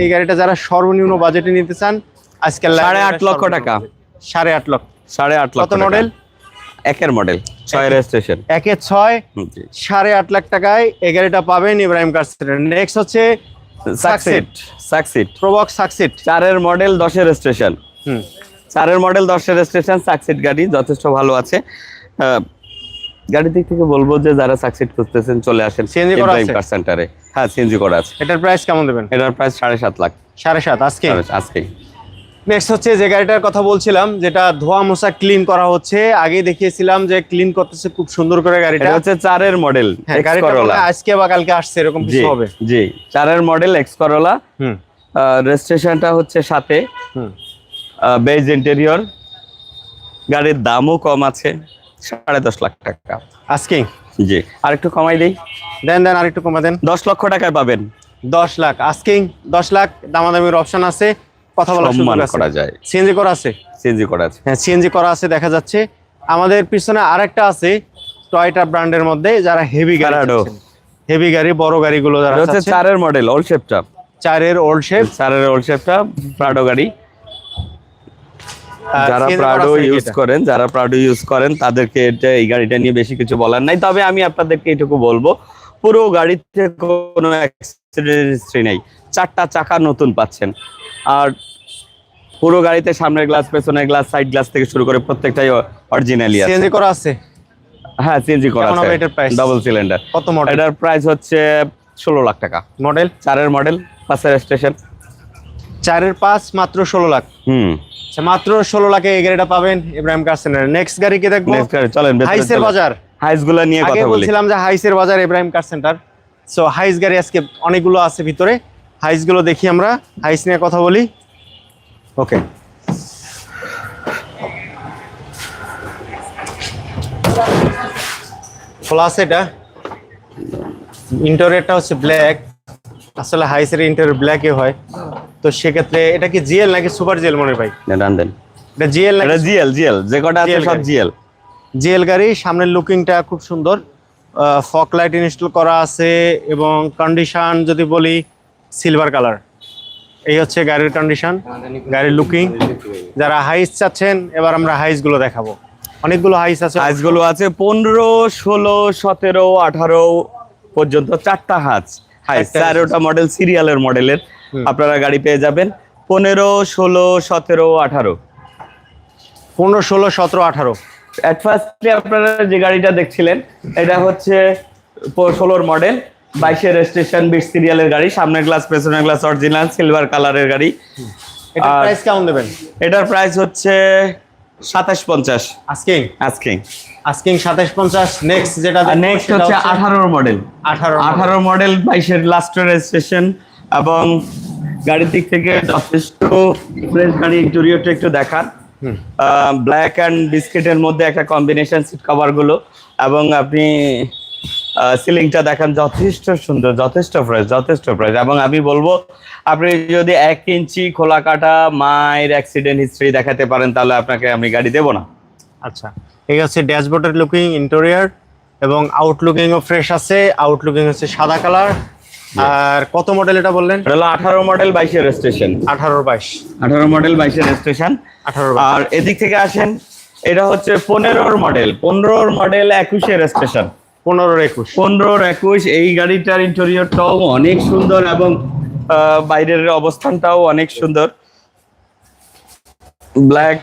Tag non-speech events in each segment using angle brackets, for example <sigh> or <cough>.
এই গাড়িটা যারা সর্বনিম্ন বাজেটে নিতে চান আজকাল সাড়ে আট লক্ষ টাকা। সাড়ে আট লক্ষ। সাড়ে আট লক্ষ মডেল একের মডেল ছয় রেজিস্ট্রেশন একে ছয় সাড়ে আট লাখ টাকায় এই গাড়িটা পাবেন ইব্রাহিম কার নেক্সট হচ্ছে সাকসিট সাকসিট প্রবক্স সাকসিট চারের মডেল দশের স্টেশন হুম। চারের মডেল দশের স্টেশন সাকসিট গাড়ি যথেষ্ট ভালো আছে। গাড়ির দিক থেকে বলব যে যারা সাকসিট খুঁজতেছেন চলে আসেন CNG করা আছে? কার সেন্টারে হ্যাঁ সিএনজি করা আছে। এটার প্রাইস কেমন দেবেন? এটার প্রাইস সাড়ে সাত লাখ। সাড়ে সাত আজকে? আজকেই। নেক্সট হচ্ছে যে গাড়িটার কথা বলছিলাম যেটা ধোয়া মোছা ক্লিন করা হচ্ছে। আগে দেখিয়েছিলাম যে ক্লিন করতেছে খুব সুন্দর করে গাড়িটা। এটা হচ্ছে চারের মডেল হ্যাঁ, গাড়িটা আজকে বা কালকে আসছে এরকম কিছু হবে। জি চারের মডেল এক্স করোলা হুম। রেজিস্ট্রেশনটা হচ্ছে সাথে। হুম। বেজ ইন্টেরিয়র গাড়ির দামও কম আছে। সাড়ে দশ লাখ টাকা। আজকে জি। আর একটু কমাই দিই? দেন দেন আরেকটু কমা দেন। দশ লক্ষ টাকায় পাবেন। দশ লাখ। আস্কিং দশ লাখ। দামাদামির অপশন আছে। কথা বলার সুযোগ করা যায়। সিএনজি করা আছে? সিএনজি করা আছে। হ্যাঁ সিএনজি করা আছে দেখা যাচ্ছে। আমাদের পিছনে আরেকটা আছে টয়টা ব্র্যান্ডের মধ্যে যারা হেভি গাড়ি হেভি গাড়ি বড় গাড়িগুলো যারা হচ্ছে চারের মডেল ওল্ড শেপটা চারের ওল্ড শেপ চারের ওল্ড শেপটা প্রাডো গাড়ি। যারা প্রাডো ইউজ করেন যারা প্রাডো ইউজ করেন তাদেরকে এটা এই গাড়িটা নিয়ে বেশি কিছু বলার নাই। তবে আমি আপনাদেরকে এটুকু বলব পুরো গাড়িতে কোনো অ্যাক্সিডেন্ট হিস্ট্রি নেই। চারটা চাকা নতুন পাচ্ছেন। আর পুরো গাড়িতে সামনের গ্লাস পেছনের গ্লাস সাইড গ্লাস থেকে শুরু করে প্রত্যেকটাই অরিজিনালি আছে। সিএনজি করা আছে? হ্যাঁ সিএনজি করা আছে। এটার price? ডাবল সিলিন্ডার কত মডেল এটার প্রাইস হচ্ছে ষোলো লাখ টাকা। মডেল চারের মডেল পাঁচের স্টেশন চারের পাঁচ মাত্র ষোলো লাখ। হুম। আচ্ছা, মাত্র ষোলো লাখে এই গাড়িটা পাবেন ইব্রাহিম কার্সেনের নেক্সট গাড়ি কি দেখব? চলেন হাইসের বাজার। হাইসগুলা নিয়ে আগে কথা বলছিলাম যে হাইসের বাজার Ibrahim car centre so Hiace গাড়ি আজকে অনেকগুলো আছে ভিতরে। হাইসগুলো দেখি আমরা। হাইস নিয়ে কথা বলি। ওকে খোলা আছে এটা। ইন্টারিয়রটা হচ্ছে ব্ল্যাক আসলে হাইসের ইন্টারিয়র ব্ল্যাকই হয়। তো সেক্ষেত্রে এটা কি জিএল নাকি সুপার জিএল মনে হয় ভাই ডান এটা জিএল নাকি এটা জিএল জিএল। যে কটা আছে সব জিএল। জিএল গাড়ি সামনের লুকিংটা খুব সুন্দর। ফক লাইট ইনস্টল করা আছে এবং কন্ডিশন যদি বলি সিলভার কালার এই হচ্ছে গাড়ির কন্ডিশন গাড়ির লুকিং যারা হাইস চাচ্ছেন এবার আমরা হাইসগুলো দেখাবো। অনেকগুলো হাইস আছে। হাইসগুলো আছে পনেরো ষোলো সতেরো আঠারো পর্যন্ত চারটা হাজ চারটা মডেল সিরিয়ালের মডেলের আপনারা গাড়ি পেয়ে যাবেন। পনেরো ষোলো সতেরো আঠারো। পনেরো ষোলো সতেরো আঠারো। অ্যাট ফার্স্টে আপনারা যে গাড়িটা দেখছিলেন এটা হচ্ছে ষোলোর মডেল বাইশের স্টেশন বিশ সিরিয়ালের গাড়ি সামনের গ্লাস পেছনের গ্লাস অরিজিনাল সিলভার কালারের গাড়ি। এটা আর- প্রাইস কেমন দেবেন? এটার প্রাইস হচ্ছে সাতাশ পঞ্চাশ। আজকে আজকে আজকে সাতাশ পঞ্চাশ নেক্সট যেটা নেক্সট হচ্ছে আঠারোর মডেল আঠারো আঠারো মডেল বাইশের লাস্ট রেজিস্ট্রেশন এবং গাড়ির দিক থেকে যথেষ্ট ফ্রেশ গাড়ি ইন্টেরিয়রটা একটু দেখান ব্ল্যাক অ্যান্ড বিস্কিটের মধ্যে একটা কম্বিনেশন সিট কভারগুলো এবং আপনি সিলিংটা দেখেন যথেষ্ট সুন্দর যথেষ্ট ফ্রেশ যথেষ্ট ফ্রেশ এবং আমি বলব আপনি যদি এক ইঞ্চি খোলা কাটা মায়ের অ্যাক্সিডেন্ট হিস্ট্রি দেখাতে পারেন তাহলে আপনাকে আমি গাড়ি দেবো না। আচ্ছা ঠিক আছে ড্যাশবোর্ডের লুকিং ইন্টেরিয়র এবং আউটলুকিংও ফ্রেশ আছে আউটলুকিং হচ্ছে সাদা কালার আর কত মডেল এটা বললেন? এটা হলো আঠারো মডেল বাইশের স্টেশন আঠারো বাইশ। আঠারো মডেল বাইশের স্টেশন আঠারো আর এদিক থেকে আসেন এটা হচ্ছে পনেরোর মডেল পনেরোর মডেল একুশের স্টেশন পনেরো একুশ। পনেরোর একুশ এই গাড়িটার ইন্টেরিয়রটাও অনেক সুন্দর এবং বাইরের অবস্থানটাও অনেক সুন্দর। ব্ল্যাক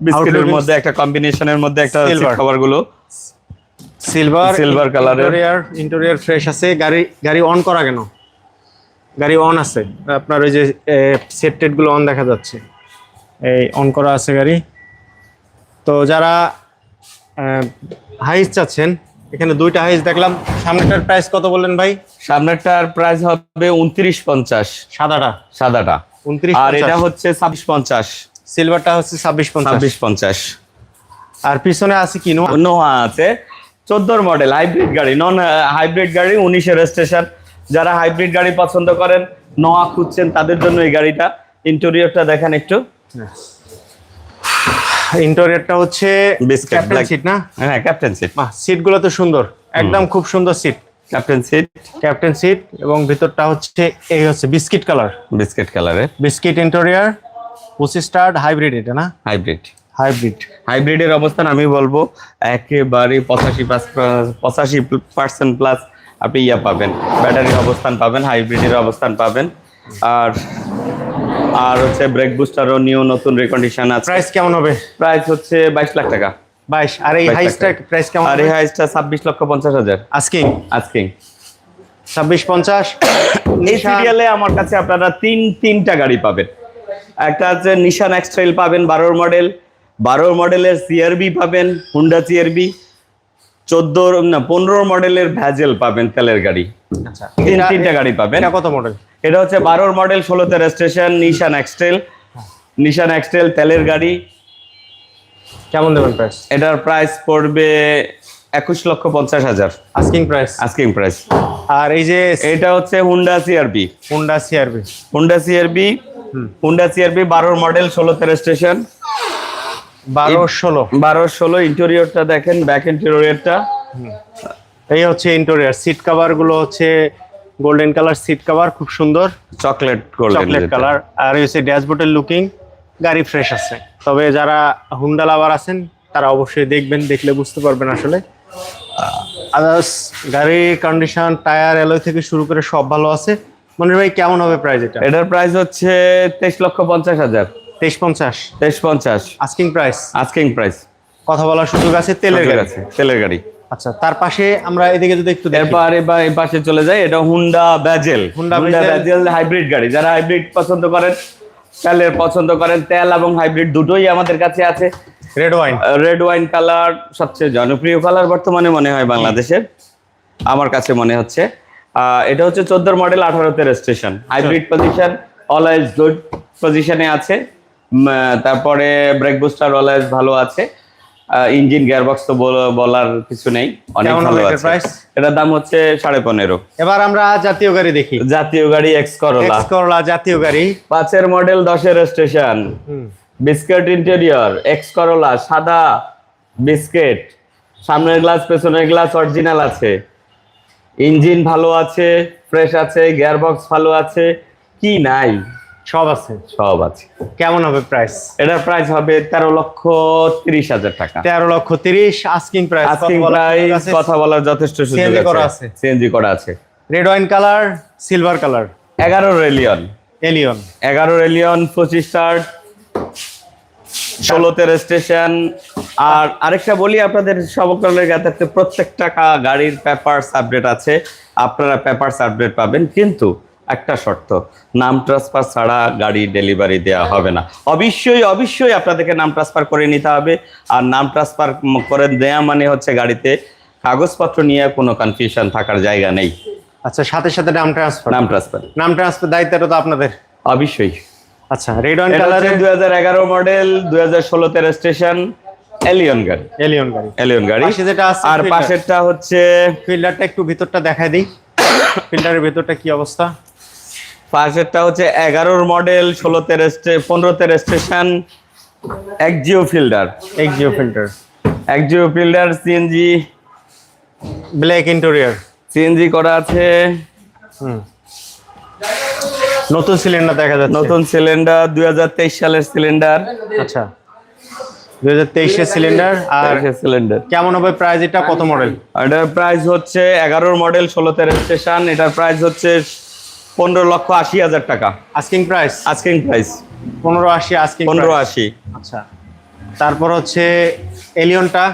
বিস্কিটের মধ্যে একটা কম্বিনেশনের মধ্যে একটা Silver. খাবারগুলো। Silver Silver colour interior interior fresh আছে। গাড়ি গাড়ি অন করা কেন? গাড়ি অন আছে। আপনার ওই যে সেটগুলো অন দেখা যাচ্ছে। এই অন করা আছে গাড়ি। তো যারা হাইস চাচ্ছেন এখানে দুইটা হাইস দেখলাম। সামনেটার প্রাইস কত বললেন ভাই? সামনেরটার প্রাইস হবে উনত্রিশ পঞ্চাশ। সাদাটা? সাদাটা। উনত্রিশ আর এটা হচ্ছে ছাব্বিশ পঞ্চাশ। সিলভারটা হচ্ছে ছাব্বিশ ছাব্বিশ পঞ্চাশ। আর পিছনে আছে কি নোহা আছে। চোদ্দোর মডেল হাইব্রিড গাড়ি। নন হাইব্রিড গাড়ি উনিশের স্টেশন যারা হাইব্রিড গাড়ি পছন্দ করেন নোয়া খুঁজছেন তাদের জন্য এই গাড়িটা। ইন্টেরিয়রটা দেখেন একটু। ইন্টেরিয়রটা হচ্ছে ক্যাপ্টেন সিট না? হ্যাঁ ক্যাপ্টেন সিট বাহ সিটগুলো তো সুন্দর। একদম খুব সুন্দর seat captain seat captain seat এবং ভিতরটা হচ্ছে এই হচ্ছে বিস্কিট কালার বিস্কিট কালারের biscuit interior push start hybrid এটা না? হাইব্রিড হাইব্রিড হাইব্রিডের অবস্থান আমি বলব একেবারে পঁচাশি পঁচাশি পার্সেন্ট প্লাস আপনি ইয়া পাবেন। ব্যাটারির অবস্থান পাবেন হাইব্রিডের অবস্থান পাবেন। আর আর হচ্ছে ব্রেক বুস্টারও নিউ নতুন রিকন্ডিশন আছে। প্রাইস কেমন হবে? প্রাইস হচ্ছে বাইশ লাখ টাকা। বাইশ। আর এই 22 হাইসটা টাকা। প্রাইস কেমন আর এই হাইসটা ছাব্বিশ লক্ষ পঞ্চাশ হাজার। আস্কিং আজকে ছাব্বিশ পঞ্চাশ? <coughs> এই সিরিয়ালে আমার কাছে আপনারা তিন তিনটা গাড়ি পাবেন। একটা হচ্ছে নিশান এক্সট্রেল পাবেন বারোর মডেল বারোর মডেলের সিআরবি পাবেন হুন্ডা সিআরবি চোদ্দোর না পনেরো মডেলের ভ্যাজেল পাবেন তেলের গাড়ি। আচ্ছা। তিন তিনটা গাড়ি পাবেন। কত মডেল? এটা হচ্ছে বারোর মডেল ষোলোতে registration Nissan X Trail Nissan X Trail তেলের গাড়ি। কেমন দেবেন প্রাইস এটার প্রাইস পড়বে একুশ লক্ষ পঞ্চাশ হাজার। আস্কিং প্রাইস আস্কিং প্রাইস আর এই যে এটা হচ্ছে Honda CRV Honda CRV Honda CRV Honda CRV বারোর মডেল ষোলোতে রেজিস্ট্রেশন। বারো ষোলো। বারো ষোলো ইন্টেরিয়রটা দেখেন ব্যাক ইন্টেরিয়রটা এই হচ্ছে ইন্টেরিয়ার সিট কভারগুলো হচ্ছে গোল্ডেন কালার সিট কভার খুব সুন্দর। চকলেট চকলেট কালার আর হচ্ছে ড্যাশবোর্ডের লুকিং গাড়ি ফ্রেশ আছে। তবে যারা হুন্ডা লাভার আছেন তারা অবশ্যই দেখবেন দেখলে বুঝতে পারবেন আসলে। আদার্স গাড়ির কন্ডিশন টায়ার অ্যালয় থেকে শুরু করে সব ভালো আছে। মনির ভাই কেমন হবে প্রাইস এটা? এটার প্রাইস হচ্ছে তেইশ লক্ষ পঞ্চাশ হাজার। তেইশ পঞ্চাশ। তেইশ পঞ্চাশ। আস্কিং প্রাইস আস্কিং প্রাইস কথা বলার সুযোগ আছে তেলের গাড়ি। আছে তেলের গাড়ি। আচ্ছা তার পাশে আমরা এদিকে যদি একটু এরপর এবার এই পাশে চলে যায় এটা Honda Vezel Honda Vezel hybrid গাড়ি। যারা হাইব্রিড পছন্দ করেন তেলের পছন্দ করেন তেল এবং হাইব্রিড দুটোই আমাদের কাছে আছে। Red wine red wine colour সবচেয়ে জনপ্রিয় কালার বর্তমানে মনে হয় বাংলাদেশের। আমার কাছে মনে হচ্ছে। এটা হচ্ছে চোদ্দোর মডেল আঠারোতে registration hybrid position always good পজিশনে আছে। তারপরে ব্রেক বুস্টার অলওয়েজ ভালো আছে। ইঞ্জিন গিয়ারবক্স তো বল- বলার কিছু নেই অনেক ভালো আছে? এটার দাম হচ্ছে সাড়ে পনেরো। এবার আমরা জাতীয় গাড়ি দেখি। জাতীয় গাড়ি এক্স করলা এক্স করলা জাতীয় গাড়ি। পাঁচের মডেল দশের station biscuit interior X Corolla সাদা বিস্কিট সামনের গ্লাস পেছনের গ্লাস অরিজিনাল আছে। ইঞ্জিন ভালো আছে ফ্রেশ আছে গিয়ারবক্স ভালো আছে। কি নাই? সব আছে? সব আছে। কেমন হবে প্রাইস এটার প্রাইস হবে তেরো লক্ষ তিরিশ হাজার টাকা। তেরো লক্ষ তিরিশ আস্কিং প্রাইস আস্কিং প্রাইস কথা বলার যথেষ্ট সুযোগ করা আছে। সিএনজি করা আছে। Red wine colour silver colour এগারো রেলিয়ন। এলিয়ন এগারো রেলিয়ন পঁচিশ স্টার্ট ষোলোতে রেজিস্ট্রেশন আর আরেকটা বলি আপনাদের সবকলের জ্ঞাতার্থে প্রত্যেকটা গাড়ির পেপারস আপডেট আছে। আপনারা পেপারস আপডেট পাবেন। কিন্তু একটা শর্ত নাম ট্রান্সফার ছাড়া গাড়ি ডেলিভারি দেওয়া হবে না। অবশ্যই অবশ্যই আপনাদেরকে নাম ট্রান্সফার করে নিতে হবে। আর নাম ট্রান্সফার করে দেয়া মানে হচ্ছে গাড়িতে কাগজপত্র নিয়ে কোনো কনফিউশন থাকার জায়গা নেই। আচ্ছা সাথে সাথে নাম ট্রান্সফার নাম ট্রান্সফার নাম ট্রান্সফার দায়িত্বটা তো আপনাদের? অবশ্যই। আচ্ছা রেড অন কালারের দুই হাজার এগারো মডেল দুই হাজার ষোলোতে রেজিস্ট্রেশন এলিয়ন গাড়ি। এলিয়ন গাড়ি। এলিয়ন গাড়ি। পাশে যেটা আছে আর পাশেরটা হচ্ছে ফিল্টারটা একটু ভিতরটা দেখাই দিই। <coughs> ফিল্টারের ভিতরটা কি অবস্থা? পাশেরটা হচ্ছে এগারোর মডেল ষোলোতে পনেরোতে registration Axio Fielder Axio Fielder Axio Fielder CNG black interior CNG করা আছে। হুম। নতুন সিলিন্ডার দেখা যাচ্ছে। নতুন সিলিন্ডার দুই হাজার তেইশ সালের সিলিন্ডার আচ্ছা। দুই হাজার তেইশের সিলিন্ডার আর সিলিন্ডার কেমন হবে প্রাইস এটা? কত মডেল এটার প্রাইস হচ্ছে এগারোর মডেল ষোলোতে রেজিস্ট্রেশন এটার প্রাইস হচ্ছে পনেরো লক্ষ আশি হাজার টাকা। আস্কিং প্রাইস আস্কিং প্রাইস পনেরো আশি আস্কিং পনেরো আশি। আচ্ছা। তারপর হচ্ছে এলিয়নটা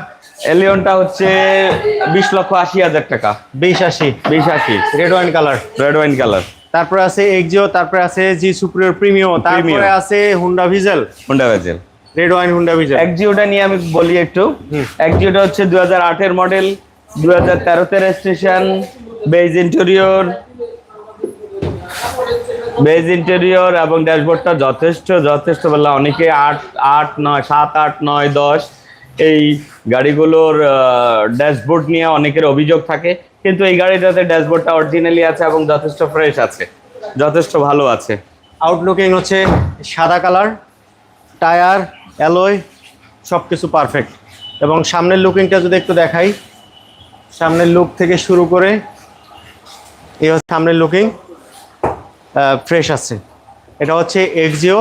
এলিয়নটা হচ্ছে বিশ লক্ষ আশি হাজার টাকা। বিশ আশি। বিশ আশি। Red wine colour red wine colour তারপরে আছে এক্সিও তারপরে আছে জি সুপ্রিয়র প্রিমিও তারপরে আছে Honda Vezel Honda Vezel red wine Honda Vezel একজিওটা নিয়ে আমি বলি একটু। একজিওটা হচ্ছে দু হাজার আটের মডেল দু হাজার তেরোতে registration beige interior beige interior এবং ড্যাশবোর্ডটা যথেষ্ট যথেষ্ট বললাম, অনেকে আট আট, নয়, সাত, আট, নয়, দশ, এই গাড়িগুলোর ড্যাশবোর্ড নিয়ে অনেকের অভিযোগ থাকে, কিন্তু এই গাড়িটাতে ড্যাশবোর্ডটা অরিজিনালি আছে এবং যথেষ্ট ফ্রেশ আছে, যথেষ্ট ভালো আছে। আউটলুকিং হচ্ছে সাদা কালার, টায়ার অ্যালয় সব কিছু পারফেক্ট এবং সামনের লুকিংটা যদি একটু দেখাই, সামনের লুক থেকে শুরু করে, এই হচ্ছে সামনের লুকিং ফ্রেশ আছে। এটা হচ্ছে এক্সিও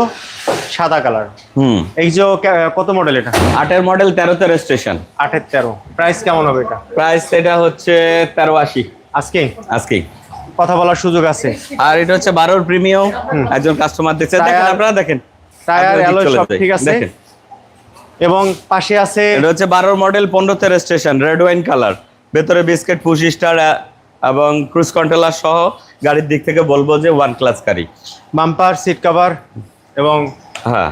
সাদা কালার হুম। এক্সিও কত মডেল এটা? আটের মডেল তেরোতে রেজিস্ট্রেশন আটের তেরো। প্রাইস কেমন হবে এটা? প্রাইস এটা হচ্ছে তেরো আশি। আজকে? আজকেই। কথা বলার সুযোগ আছে। আর এটা হচ্ছে বারোর প্রিমিয়াম একজন কাস্টমার দেখছে। দেখেন আপনারা দেখেন। টায়ার অ্যালয় সব ঠিক আছে। এবং পাশে আছে এটা হচ্ছে বারোর মডেল পনেরোতে রেজিস্ট্রেশন রেড ওয়াইন কালার ভেতরে বিস্কিট পুশ স্টার এবং ক্রুজ কন্ট্রোলার সহ গাড়ির দিক থেকে বলব যে ওয়ান ক্লাস গাড়ি। বাম্পার সিট কভার এবং হ্যাঁ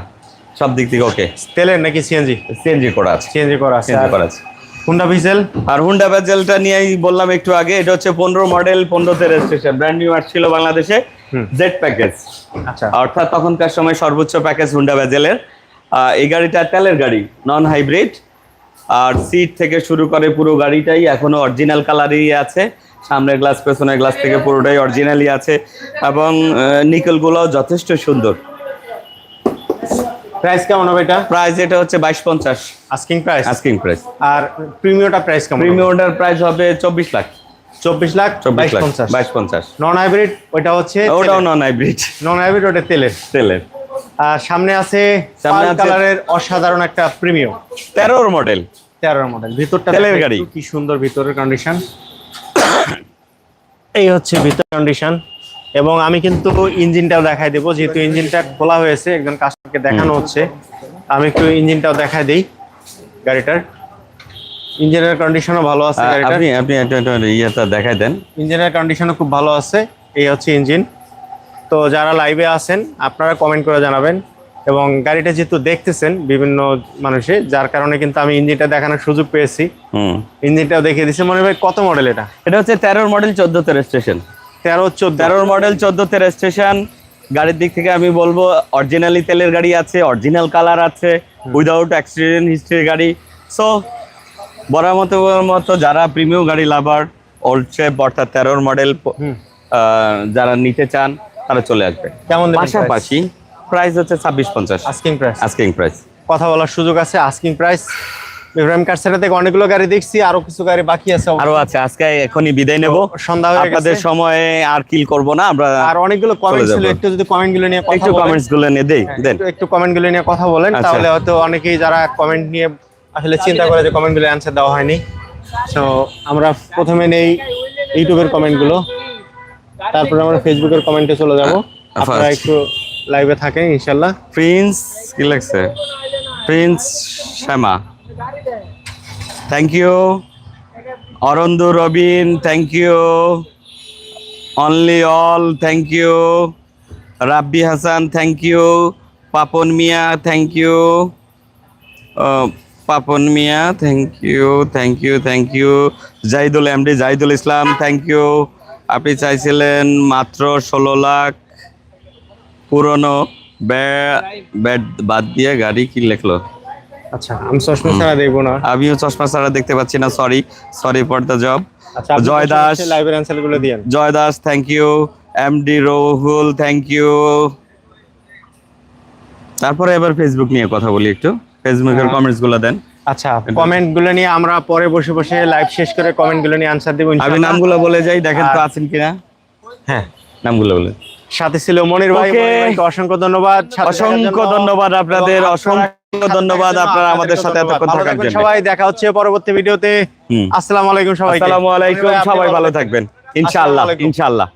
সব দিক থেকে ওকে তেলের নাকি সিএনজি সিএনজি করা আছে। সিএনজি করা আছে। সিএনজি করা আছে। হুন্ডা ভিজেল আর হুন্ডা ব্যাজেলটা নিয়েই বললাম একটু আগে এটা হচ্ছে পনেরো মডেল পনেরোতে রেজিস্ট্রেশন ব্র্যান্ড নিউ আসছিল বাংলাদেশে। জেড প্যাকেজ আচ্ছা। অর্থাৎ তখনকার সময় সর্বোচ্চ প্যাকেজ হুন্ডা আহ, এই গাড়িটা তেলের গাড়ি নন হাইব্রিড আর সিট থেকে শুরু করে পুরো গাড়িটাই এখনও অরিজিনাল কালারই আছে। সামনের গ্লাস পেছনের গ্লাস থেকে পুরোটাই অরিজিনালি আছে এবং নিকেলগুলোও যথেষ্ট সুন্দর। প্রাইস কেমন হবে এটা? প্রাইস এটা হচ্ছে বাইশ পঞ্চাশ। আস্কিং প্রাইস আস্কিং প্রাইস আর প্রিমিয়মটা প্রাইস কেমন প্রিমিয়ামটার প্রাইস হবে চব্বিশ লাখ। চব্বিশ লাখ চব্বিশ লাখ বাইশ পঞ্চাশ। নন হাইব্রিড ওইটা হচ্ছে ওটাও নন হাইব্রিড নন হাইব্রিড ওটা তেলের। তেলের। আর সামনে আছে সামনে কালারের অসাধারণ একটা প্রিমিয়াম তেরোর মডেল তেরোর মডেল ভিতরটা তেলের গাড়ি। কি সুন্দর ভিতরের কন্ডিশন এই হচ্ছে ভিতর কন্ডিশন এবং আমি কিন্তু ইঞ্জিনটাও দেখাই দেবো যেহেতু ইঞ্জিনটা খোলা হয়েছে একজন কাস্টমারকে দেখানো হচ্ছে। আমি একটু ইঞ্জিনটাও দেখাই দিই গাড়িটার। ইঞ্জিনের কন্ডিশনও ভালো আছে আপনি আপনি ইয়েটা দেখাই দেন। ইঞ্জিনের কন্ডিশনও খুব ভালো আছে এই হচ্ছে ইঞ্জিন। তো যারা লাইভে আছেন আপনারা কমেন্ট করে জানাবেন। এবং গাড়িটা যেহেতু দেখতেছেন বিভিন্ন মানুষে যার কারণে কিন্তু আমি ইঞ্জিনটা দেখানোর সুযোগ পেয়েছি। হুম। ইঞ্জিনটাও দেখিয়ে দিচ্ছি মনে হয় কত মডেল এটা? এটা হচ্ছে তেরোর মডেল চোদ্দতে স্টেশন তেরো চোদ্দ। তেরোর মডেল চোদ্দতে রেজিস্ট্রেশন গাড়ির দিক থেকে আমি বলব অরিজিনালি তেলের গাড়ি আছে অরিজিনাল কালার আছে উইদাউট অ্যাক্সিডেন্ট হিস্ট্রির গাড়ি। সো বরার মতো মতো যারা প্রিমিয়াম গাড়ি লাভার ওল্ড শেপ অর্থাৎ তেরোর মডেল। যারা নিতে চান তারা চলে আসবে। কেমন পাশাপাশি প্রাইস হচ্ছে ছাব্বিশ পঞ্চাশ। আস্কিং প্রাইস আস্কিং প্রাইস কথা বলার সুযোগ আছে আস্কিং প্রাইস ইব্রাহিম কারসাটা থেকে অনেকগুলো গাড়ি দেখছি আরও কিছু গাড়ি বাকি আছে। আরও আছে আজকে এখনই বিদায় নেব। সন্ধ্যা হয়ে আপনাদের সময়ে আর কিল করব না আমরা আর অনেকগুলো কমেন্ট ছিল একটু যদি কমেন্টগুলো নিয়ে কথা একটু কমেন্টসগুলো নিয়ে দেই দেন। একটু- কমেন্টগুলো নিয়ে কথা বলেন আচ্ছা। তাহলে হয়তো অনেকেই যারা কমেন্ট নিয়ে আসলে চিন্তা করে যে কমেন্টগুলো অ্যান্সার দেওয়া হয়নি। তো আমরা প্রথমে নেই ইউটিউবের কমেন্টগুলো। তারপরে আমরা ফেসবুকের কমেন্টে চলে যাব। আপনারা একটু লাইভে থাকে ইনশাল্লাহ। প্রিন্স, কি লাগছে? Prince Shyama. Thank you অরন্দু, Robin thank you only all thank you Rabbi Hasan thank you Papon Mia thank you Papon Mia thank you thank you thank you Jahidul MD Jahidul Islam thank you আপনি চাইছিলেন মাত্র ষোলো লাখ। পুরনো bat বাদ দিয়ে গাড়ি কি লিখলো? আচ্ছা আমি চশমা ছাড়া দেখব না। আমিও চশমা ছাড়া দেখতে পাচ্ছি না sorry sorry for the job Joy Das. লাইভের দিয়েন। Joy Das thank you MD Rahul thank you তারপরে এবার ফেসবুক নিয়ে কথা বলি একটু। ফেসবুকের কমেন্টসগুলো দেন। আচ্ছা কমেন্টগুলো নিয়ে আমরা পরে বসে বসে লাইভ শেষ করে কমেন্টগুলো নিয়ে আনসার দেবো আমি। নামগুলো বলে যাই দেখেন তো আছেন কিনা। হ্যাঁ। নামগুলো বলে সাথে ছিল মনির ভাই অসংখ্য ধন্যবাদ। অসংখ্য ধন্যবাদ আপনাদের অসংখ্য ধন্যবাদ আপনারা আমাদের সাথে ধন্যবাদ। এতক্ষণ থাকার থাকবেন জন্য। সবাই। দেখা হচ্ছে পরবর্তী ভিডিওতে। আসসালাম আসসালামু আলাইকুম সবাই আসসালামু আলাইকুম সবাই ভালো থাকবেন। ইনশাআল্লাহ ইনশাল্লাহ ইনশাআল্লাহ।